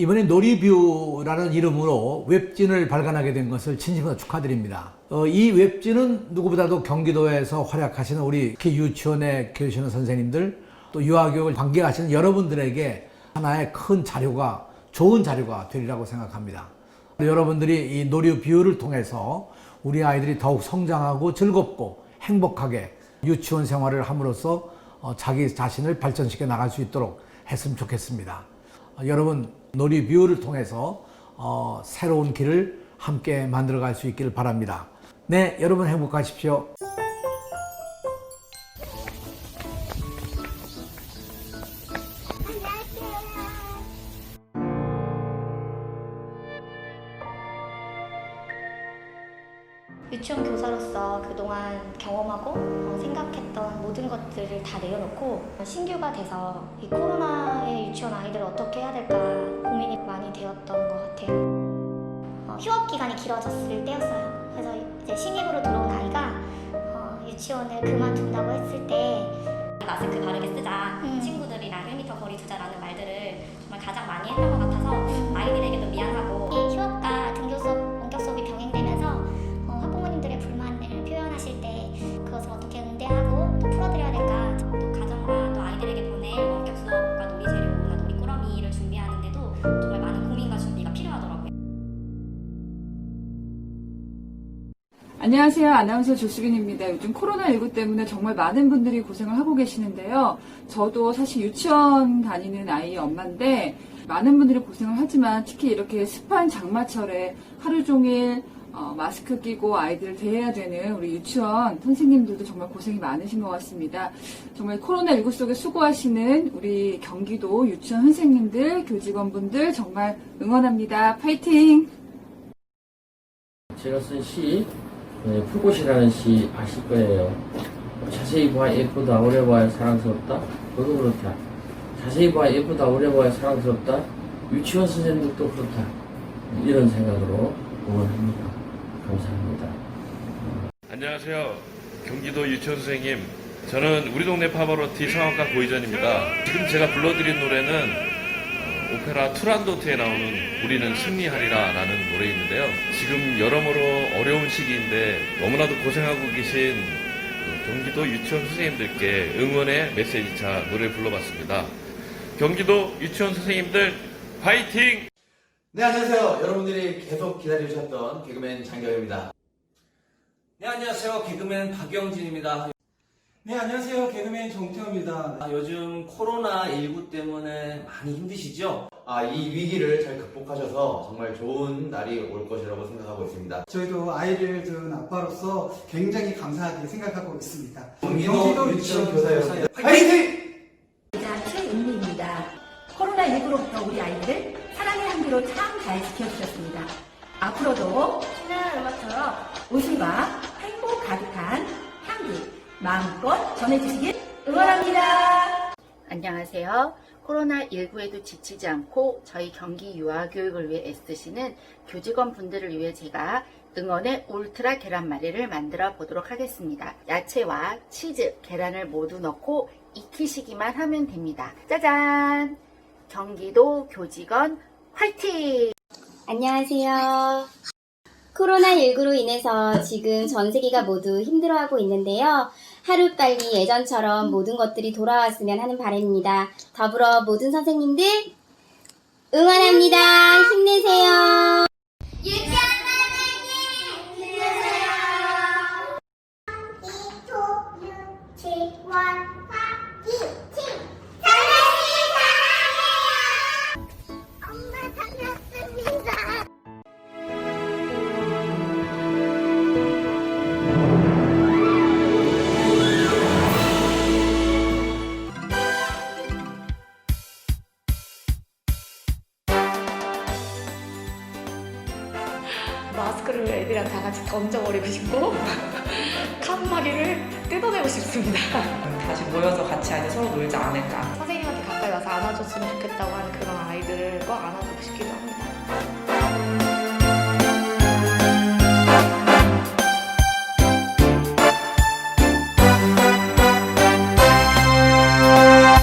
이번에 놀이뷰라는 이름으로 웹진을 발간하게 된 것을 진심으로 축하드립니다. 어, 이 웹진은 누구보다도 경기도에서 활약하시는 우리 유치원에 계시는 선생님들 또 유아교육을 관계하시는 여러분들에게 하나의 큰 자료가 좋은 자료가 되리라고 생각합니다. 여러분들이 이 놀이뷰를 통해서 우리 아이들이 더욱 성장하고 즐겁고 행복하게 유치원 생활을 함으로써 어, 자기 자신을 발전시켜 나갈 수 있도록 했으면 좋겠습니다. 어, 여러분 놀이뷰를 통해서 어, 새로운 길을 함께 만들어갈 수 있기를 바랍니다. 네, 여러분 행복하십시오. 유치원 교사로서 그동안 경험하고 어, 생각했던 모든 것들을 다 내려놓고 신규가 돼서 이 코로나의 유치원 아이들을 어떻게 해야 될까 고민이 많이 되었던 것 같아요. 어, 휴업 기간이 길어졌을 때였어요. 그래서 이제 신입으로 들어온 아이가 어, 유치원을 그만둔다고 했을 때 마스크 바르게 쓰자, 음. 친구들이랑 1m 거리 두자라는 말들을 정말 가장 많이 했던 것 같아서 아이들에게도 미안하고 안녕하세요. 아나운서 조수빈입니다. 요즘 코로나19 때문에 정말 많은 분들이 고생을 하고 계시는데요. 저도 사실 유치원 다니는 아이 엄마인데 많은 분들이 고생을 하지만 특히 이렇게 습한 장마철에 하루 종일 어, 마스크 끼고 아이들을 대해야 되는 우리 유치원 선생님들도 정말 고생이 많으신 것 같습니다. 정말 코로나19 속에 수고하시는 우리 경기도 유치원 선생님들, 교직원분들 정말 응원합니다. 파이팅! 제가 쓴 시, 네, 풀꽃이라는 시 아실 거예요. 자세히 봐 예쁘다 오래 봐야 사랑스럽다. 너도 그렇다. 자세히 봐 예쁘다 오래 봐야 사랑스럽다. 유치원 선생님들도 그렇다. 이런 생각으로 응원합니다. 감사합니다. 안녕하세요. 경기도 유치원 선생님. 저는 우리 동네 파바로티 성악가 고이전입니다. 지금 제가 불러드린 노래는 어, 오페라 투란도트에 나오는 우리는 승리하리라 라는 노래인데요. 지금 여러모로 어려운 시기인데 너무나도 고생하고 계신 그 경기도 유치원 선생님들께 응원의 메시지차 노래 불러봤습니다. 경기도 유치원 선생님들 화이팅! 네, 안녕하세요. 여러분들이 계속 기다려주셨던 개그맨 장경입니다. 네, 안녕하세요. 개그맨 박영진입니다. 네, 안녕하세요. 개그맨 정태호입니다. 아, 요즘 코로나19 때문에 많이 힘드시죠? 아, 이 위기를 잘 극복하셔서 정말 좋은 날이 올 것이라고 생각하고 있습니다. 저희도 아이를 둔 아빠로서 굉장히 감사하게 생각하고 있습니다. 경기도 유치원 교사 여러분, 화이팅! 기자 최은미입니다. 코로나19로부터 우리 아이들을 사랑의 향기로 참 잘 지켜주셨습니다. 앞으로도 신나는 음악처럼 웃음과 마음껏 전해주시길 응원합니다. 안녕하세요. 코로나19에도 지치지 않고 저희 경기 유아교육을 위해 애쓰시는 교직원 분들을 위해 제가 응원의 울트라 계란말이를 만들어 보도록 하겠습니다. 야채와 치즈, 계란을 모두 넣고 익히시기만 하면 됩니다. 짜잔! 경기도 교직원 화이팅! 안녕하세요. 코로나19로 인해서 지금 전 세계가 모두 힘들어하고 있는데요. 하루빨리 예전처럼 모든 것들이 돌아왔으면 하는 바람입니다. 더불어 모든 선생님들 응원합니다. 힘내세요. 유치원 선생님 힘내세요. 2, 2, 7, 1, 4, 마스크를 애들이랑 다 같이 던져버리고 싶고 칸마리를 뜯어내고 싶습니다. 다시 모여서 같이 이제 서로 놀지 않을까. 선생님한테 가까이 와서 안아줬으면 좋겠다고 하는 그런 아이들을 꼭 안아주고 싶기도 합니다.